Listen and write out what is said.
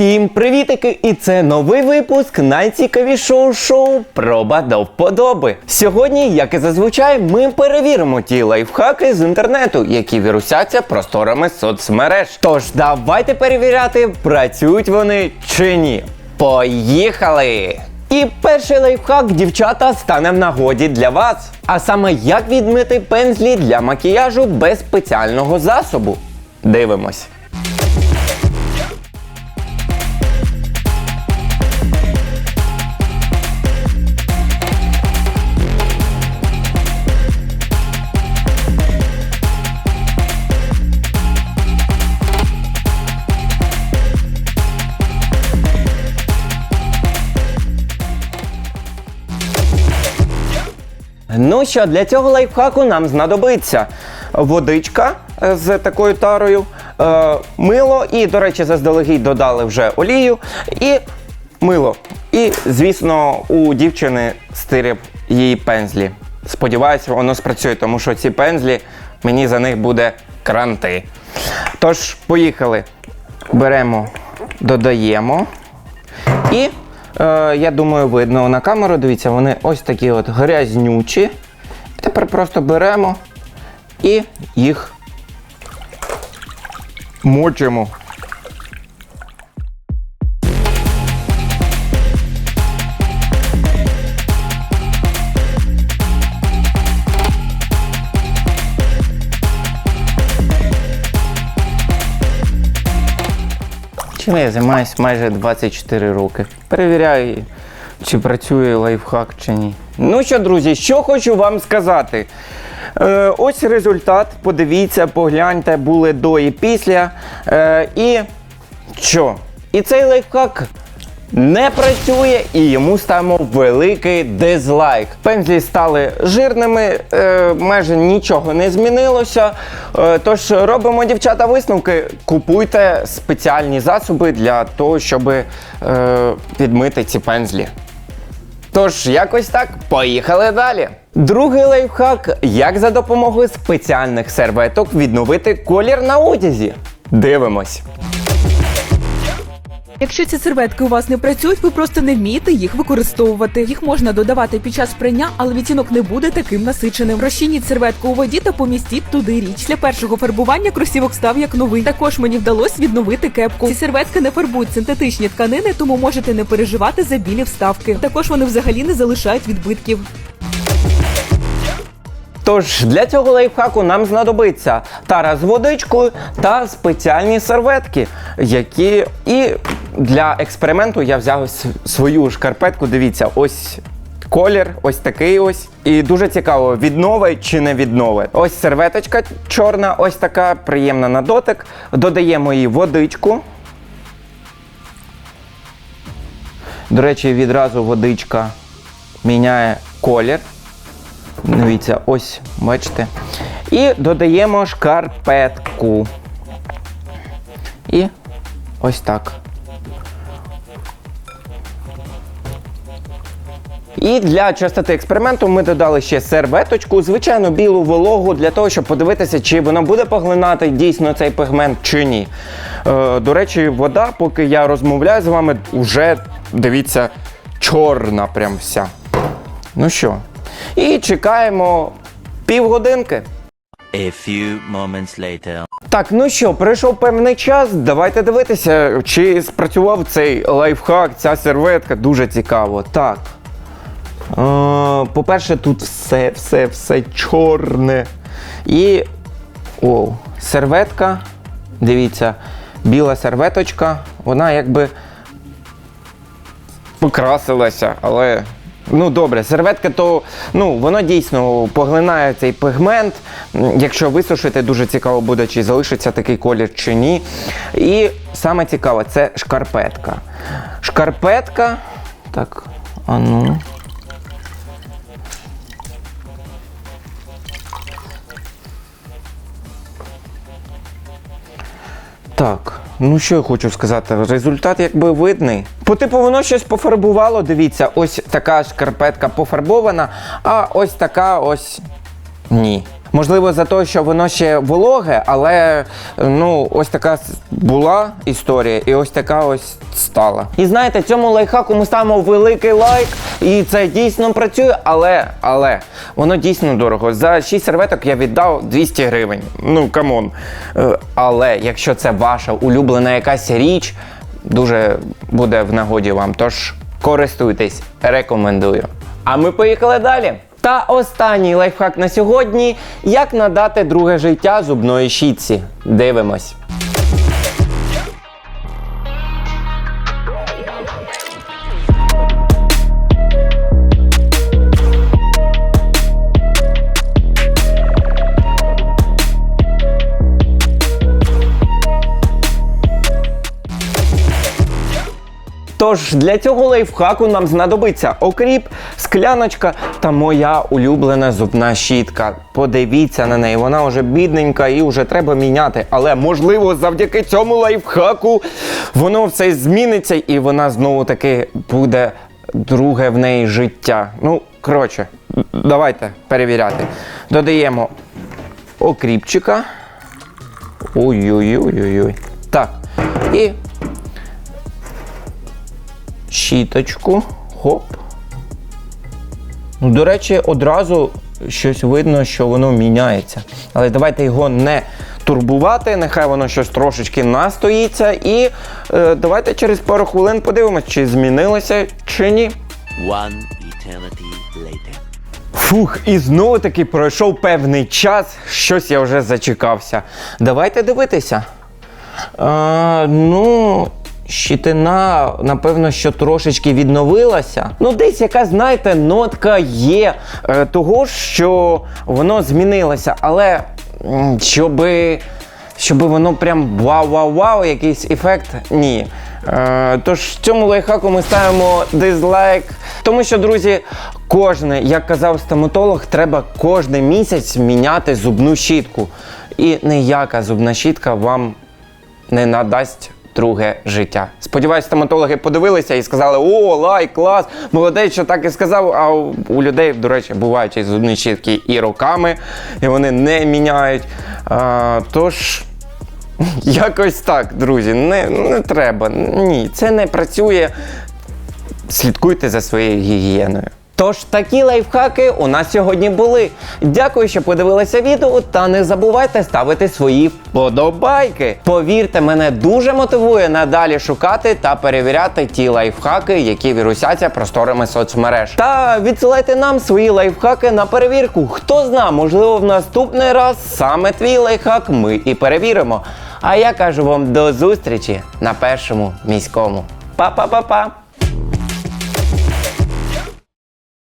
Всім привітики! І це новий випуск найцікавішого шоу Проба до вподоби. Сьогодні, як і зазвичай, ми перевіримо ті лайфхаки з інтернету, які вірусяться просторами соцмереж. Тож давайте перевіряти, працюють вони чи ні. Поїхали! І перший лайфхак, дівчата, стане в нагоді для вас. А саме як відмити пензлі для макіяжу без спеціального засобу. Дивимось. Ну що, для цього лайфхаку нам знадобиться водичка е, з такою тарою, е, мило і, до речі, заздалегідь додали вже олію і мило. І, звісно, у дівчини стирів її пензлі. Сподіваюся, воно спрацює, тому що ці пензлі мені за них буде кранти. Тож, поїхали. Беремо, додаємо. І е, я думаю, видно на камеру, дивіться, вони ось такі от грязнючі. Тепер просто беремо і їх мочимо. Чим я займаюся майже 24 роки. Перевіряю, чи працює лайфхак чи ні. Ну що, друзі, що хочу вам сказати. Е, ось результат. Подивіться, погляньте, були до і після. Е, і що? І цей лайфхак не працює і йому ставимо великий дизлайк. Пензлі стали жирними, е, майже нічого не змінилося. Е, тож робимо дівчата висновки. Купуйте спеціальні засоби для того, щоб е, відмити ці пензлі. Тож, якось так, поїхали далі. Другий лайфхак, як за допомогою спеціальних серветок відновити колір на одязі. Дивимось. Якщо ці серветки у вас не працюють, ви просто не вмієте їх використовувати. Їх можна додавати під час прання, але відтінок не буде таким насиченим. Розчиніть серветку у воді та помістіть туди річ. Для першого фарбування кросівок став як новий. Також мені вдалося відновити кепку. Ці серветки не фарбують синтетичні тканини, тому можете не переживати за білі вставки. Також вони взагалі не залишають відбитків. Тож для цього лайфхаку нам знадобиться тара з водичкою та спеціальні серветки, які і для експерименту я взяв свою шкарпетку. Дивіться, ось. Колір ось такий ось. І дуже цікаво, відновить чи не відновить. Ось серветочка чорна, ось така приємна на дотик. Додаємо їй водичку. До речі, відразу водичка міняє колір. Дивіться, ось, бачите. І додаємо шкарпетку. І ось так. І для частоти експерименту ми додали ще серветочку, звичайно, білу вологу для того, щоб подивитися, чи воно буде поглинати дійсно цей пігмент чи ні. Е, до речі, вода, поки я розмовляю з вами, вже дивіться, чорна прям вся. Ну що, і чекаємо півгодинки. A few moments later. Так, ну що, пройшов певний час. Давайте дивитися, чи спрацював цей лайфхак, ця серветка. Дуже цікаво. Так. По-перше, тут все, все, все чорне. І. О, серветка. Дивіться, біла серветочка, вона якби покрасилася, але. Ну добре, серветка, то ну воно дійсно поглинає цей пігмент. М, Якщо висушити, дуже цікаво буде, чи залишиться такий колір чи ні. І саме цікаве це шкарпетка. Шкарпетка. Так, а ну. Так, ну що я хочу сказати, результат якби видний. По типу воно щось пофарбувало. Дивіться, ось така шкарпетка пофарбована, а ось така ось ні. Можливо, за те, що воно ще вологе, але ну ось така була історія, і ось така ось стала. І знаєте, цьому лайфхаку ми ставимо великий лайк, і це дійсно працює, але але воно дійсно дорого. За 6 серветок я віддав 200 гривень. Ну камон. Е, Але якщо це ваша улюблена якась річ, дуже буде в нагоді вам. Тож користуйтесь, рекомендую. А ми поїхали далі. Та останній лайфхак на сьогодні: як надати друге життя зубної щітці. Дивимось. Тож для цього лайфхаку нам знадобиться окріп, скляночка та моя улюблена зубна щітка. Подивіться на неї, вона вже бідненька і вже треба міняти. Але можливо, завдяки цьому лайфхаку воно все зміниться і вона знову таки буде друге в неї життя. Ну, коротше, давайте перевіряти. Додаємо окріпчика. Ой-ой-ой-ой-ой. Так. І щіточку. Хоп. Ну, до речі, одразу щось видно, що воно міняється. Але давайте його не турбувати, нехай воно щось трошечки настоїться. І е, давайте через пару хвилин подивимось, чи змінилося, чи ні. One eternity later. Фух, і знову таки пройшов певний час, щось я вже зачекався. Давайте дивитися. А, ну, щитина, напевно, що трошечки відновилася. Ну, десь яка, знаєте, нотка є е, того, що воно змінилося. Але щоби, щоби воно прям вау-вау-вау, якийсь ефект, ні. Е, тож цьому лайфхаку ми ставимо дизлайк. Тому що, друзі, кожне, як казав стоматолог, треба кожен місяць міняти зубну щітку. І ніяка зубна щітка вам не надасть друге життя. Сподіваюсь, стоматологи подивилися і сказали: о, лайк, клас, молодець, що так і сказав. А у, у людей, до речі, бувають і зубні щітки і роками, і вони не міняють. А, тож. Якось так, друзі, не, не треба. Ні, це не працює. Слідкуйте за своєю гігієною. Тож такі лайфхаки у нас сьогодні були. Дякую, що подивилися відео, та не забувайте ставити свої вподобайки. Повірте, мене дуже мотивує надалі шукати та перевіряти ті лайфхаки, які вірусяться просторами соцмереж. Та відсилайте нам свої лайфхаки на перевірку. Хто зна, можливо, в наступний раз саме твій лайфхак ми і перевіримо. А я кажу вам до зустрічі на першому міському. Па-па-па-па!